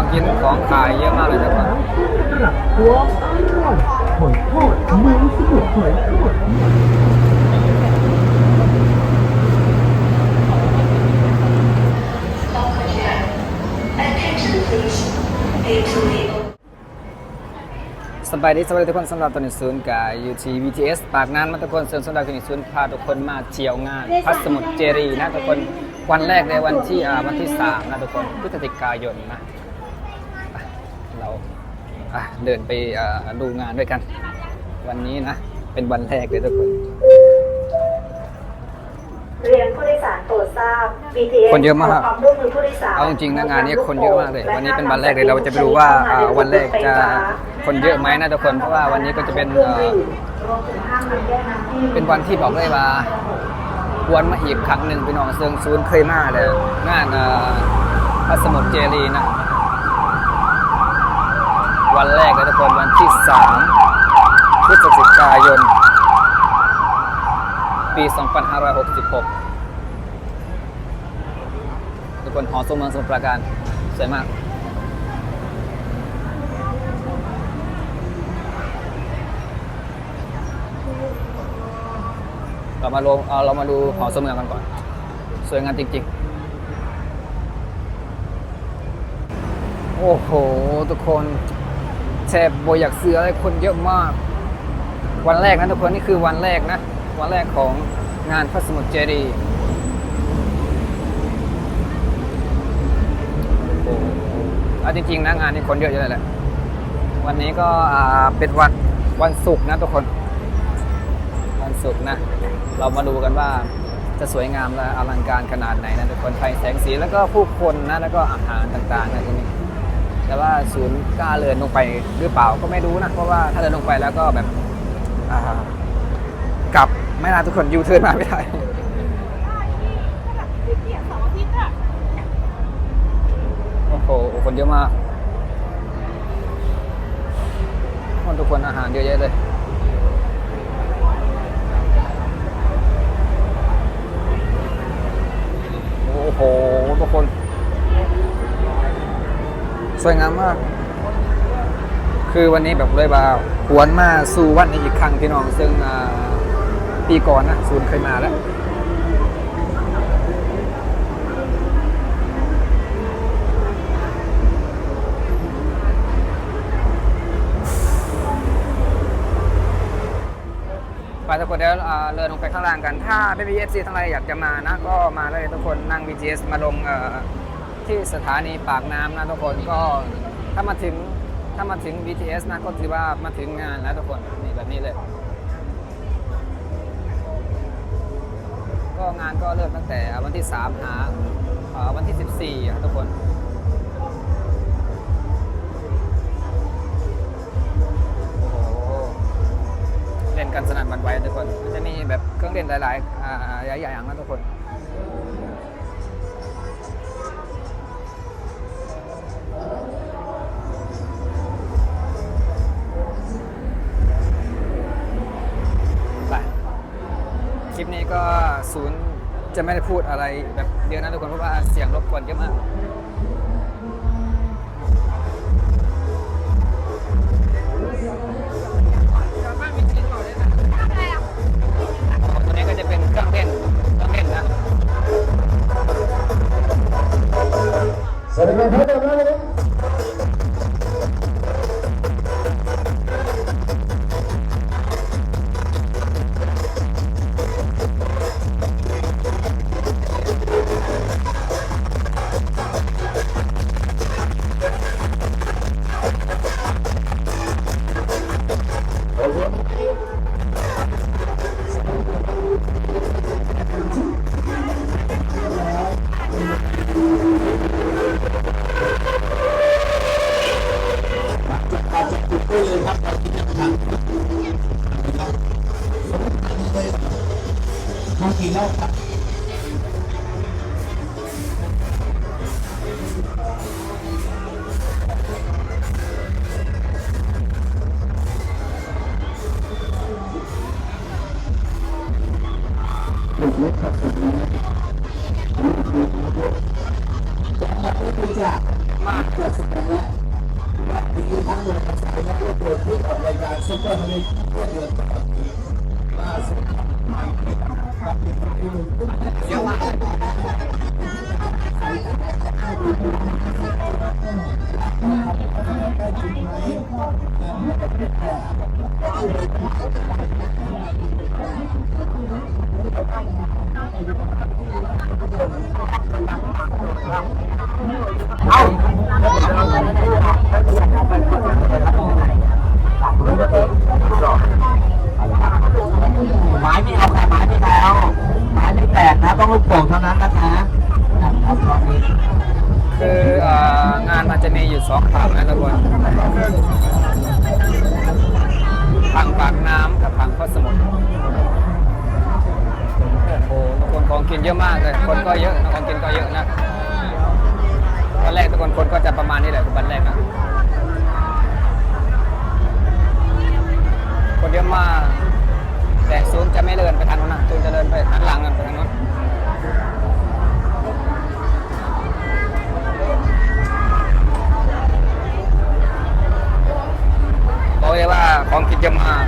ของกินของขายเยอะมากเลยทุกครับความอร่อยหอยทอดเมืองสมุทรหอยทอดสบายดีสบายดีทุกคนสำหรับตอนนี้ศูนย์กายอยู่ที่ VTS ปากน้ำมาทุกคนส่วนสำหรับที่นี่ศูนย์พาทุกคนมาเที่ยวงานพัสมุทรเจรีนะทุกคนวันแรกในวันที่วันที่สามนะทุกคนพฤศจิกายนนะ เราอะเดินไปอ่าดูงานด้วยกัน วันนี้นะ เป็นวันแรกเลยทุกคน เรียนผู้โดยสารโปรดทราบ BTS คนเยอะมากขความร่วมมือผู้โดยสารเอาจริงๆนะงานนี้คนเยอะมากเลย วันนี้เป็นวันแรกเลยเราจะไปดูว่าอ่าวันแรกจะคนเยอะไหมนะทุกคน เพราะว่าวันนี้ก็จะเป็นเครื่องเอ่อดื่มรวมถึงห้ามนำแก้วน้ำที่เป็นวันที่บอกเลยว่าควรมาอีกครั้งหนึ่งพี่น้องเซิงซูนย์เคยมาเลยงานเอ่อพระสมุทรเจรีนะ วันแรกเลยทุกคนวันที่สามพฤศจิกายน ปี 2566 ทุกคนหอสมเมืองสมุทรปราการ สวยมาก เรามาลงเเรามาดูหอสมเมืองกันก่อน สวยงามจริง ๆโอ้โห ทุกคน แทบโบอยากเสือเลยคนเยอะมาก วันแรกนะทุกคนนี่คือวันแรกนะ วันแรกของงานพระสมุทรเจดีย์โอ้โหเอาจริงๆนะงานนี้คนเยอะอยู่เลยแหละวันนี้ก็เป็นวันวันศุกร์นะทุกคน วันศุกร์นะ เรามาดูกันว่าจะสวยงามและอลังการขนาดไหนนะทุกคนไฟแสงสีแล้วก็ผู้คนนะแล้วก็อาหารต่างๆนะตรงนี้ แต่ว่าศูนย์กล้าเดินลงไปหรือเปล่าก็ไม่รู้นะเพราะว่าถ้าเดินลงไปแล้วก็แบบกลับไม่นานทุกคนยูเทิร์นมาไม่ได้โอ้โหคนเยอะมากคนทุกคนอาหารเยอะแยะเลยโอ้โหทุกคน สวยงามมาก คือวันนี้แบบเลยว่าหวนมาสู่วันนี้อีกครั้งพี่น้อง ซึ่งปีก่อนนะศูนย์เคยมาแล้วไปทุกคนเดี๋ยวอ่าเดินลงไปข้างล่างกัน ถ้าไม่มีเอฟซีทั้งหลายอยากจะมานะ ก็มาเลยทุกคนนั่ง BTS มาลงเอ่อ ที่สถานีปากน้ำนะทุกคนก็ถ้ามาถึงถ้ามาถึง BTS นะก็ถือว่ามาถึงงานแล้วทุกคนนี่แบบนี้เลย ก็งานก็เริ่มตั้งแต่วันที่ 3 หาวันที่ 14ครับทุกคนโอ้เล่นกันสนั่นหวันไหวทุกคนมันจะมีแบบเครื่องเล่นหลายๆอ่าหลายๆอย่างนะทุกคน ลิปนี้ก็ศูนย์จะไม่ได้พูดอะไรแบบเยอะนะทุกคนเพราะว่าเสียงรบกวนเยอะมาก ไก็เยอะนะวันแรกทุกคนคนก็จะประมาณนี้แหละวันแรกนะคนเยอะมากแต่ซูมจะไม่เดินไปทางนู้นนะซูมจะเดินไปทางหลังกันไปทางนู้นบอกเลยว่าของกินเยอะมาก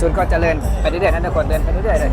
ศูนย์ก็จะเดิญไปเรื่อยๆนะทุกคนเดินไปเรื่อยๆเลย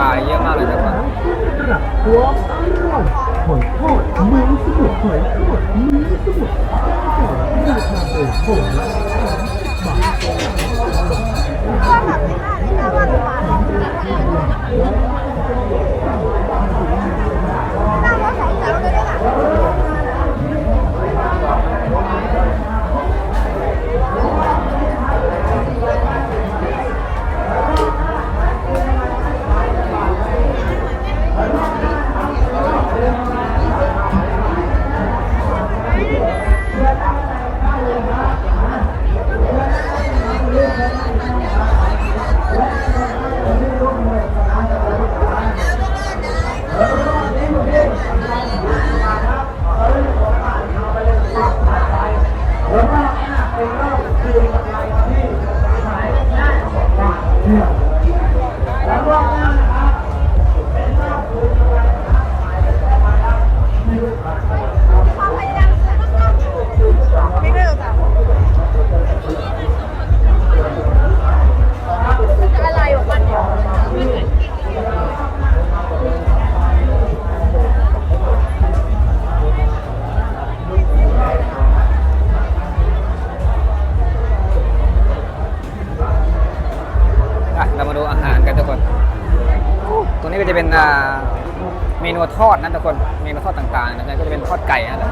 กิน จะเป็นเมนูทอดนะทุกคน เมนูทอดต่างๆนะก็จะเป็นทอดไก่นะ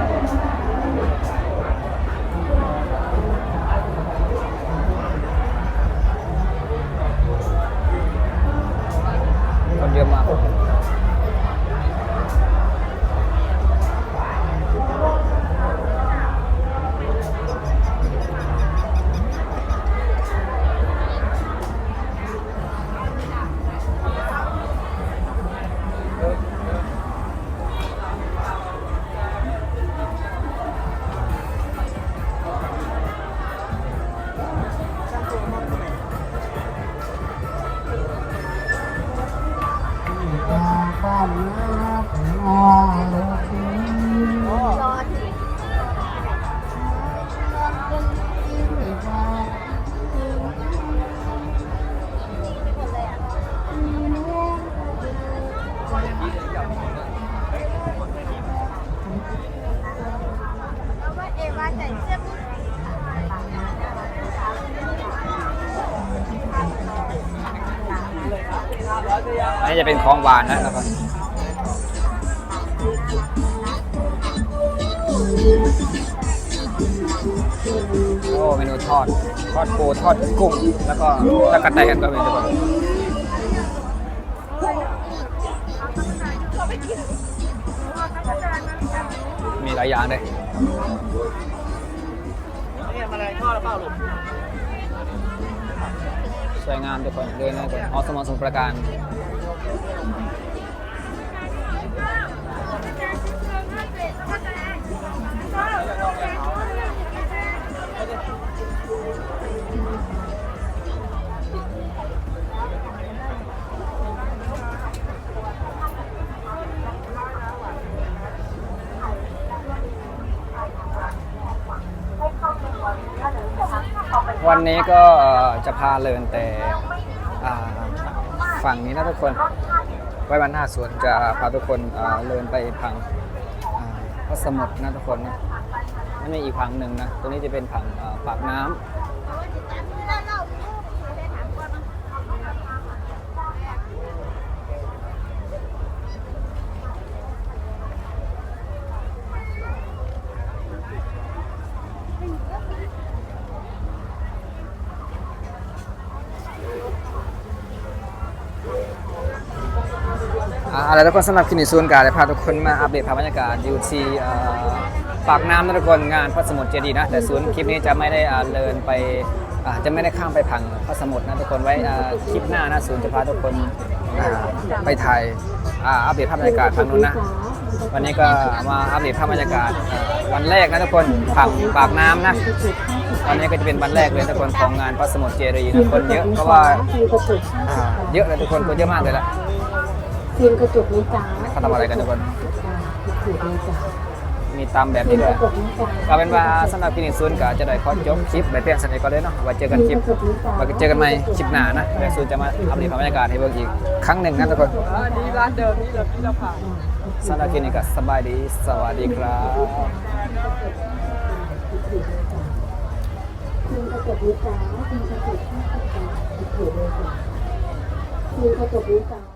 คนเยอะมาก อันนี้จะเป็นของหวานนะนะครับโอ้เมนูทอด ทอดปูทอดกุ้ง แล้วก็ตะกะแตนก็มีทุกคนมีหลายอย่างเลยส วยงามทุกคนเดินนะทุกคนอสมอสมุทรปราการ วันนี้ก็จะพาเลินแต่ฝั่งนี้นะทุกคน ไว้วันหน้าสวนจะพาทุกคนเลินไปพังพระสมุทรนะทุกคนนะนั่นมีอีกผังหนึ่งนะ ตัวนี้จะเป็นผังปากน้ำอ่า อะไรทุกคนสำหรับคลินิกซูนย์การจะพาทุกคนมาอัปเดตภาพบรรยากาศอยู่ที่อ่าปากน้ำนะทุกคนงานพระสมุทรเจดีย์นะ แต่ศูนย์คลิปนี้จะไม่ได้เลินไปจะไม่ได้ข้ามไปพังพระสมุทรนะทุกคนไว้คลิปหน้านะศูนย์จะพาทุกคนไปถ่ายอัปเดตภาพบรรยากาศทางนู้นนะวันนี้ก็มาอัปเดตภาพบรรยากาศวันแรกนะทุกคนผักปากน้ำนะวันนี้ก็จะเป็นวันแรกเลยทุกคนของงานพระสมุทรเจดีย์นะคนเยอะเพราะว่าฟิล์มกระจกอ่าเยอะเลยทุกคนคนเยอะมากเลยละ ฟิล์มกระจกนี้จ้าเขาทำอะไรกันทุกคนจ้าถูกเลยจ้ามีตามแบบฟิล์นี้มด้วยกระจกนี้จ้าก็เป็นว่าสำหรับคลินิกซูนย์ก็จะได้ขอจบคลิปไปเพียงสักนิดก็ได้เนาะไว้เจอกันคลิปไว้เจอกันใหม่คลิปหน้านะเดี๋ยวซูนย์จะมาอัปเดตภาพบรรยากาศให้เบิ่งอีกครั้งหนึ่งนะทุกคนนี่ร้านเดิมนี่เราที่เราผ่าน สำหรับคลินิกก็สบายดี สวัสดีครับฟิล์มกระจกนี้จ้าฟิล์มกระจกนี้จ้าถูกเลยจ้าฟิล์มกระจกนี้จ้า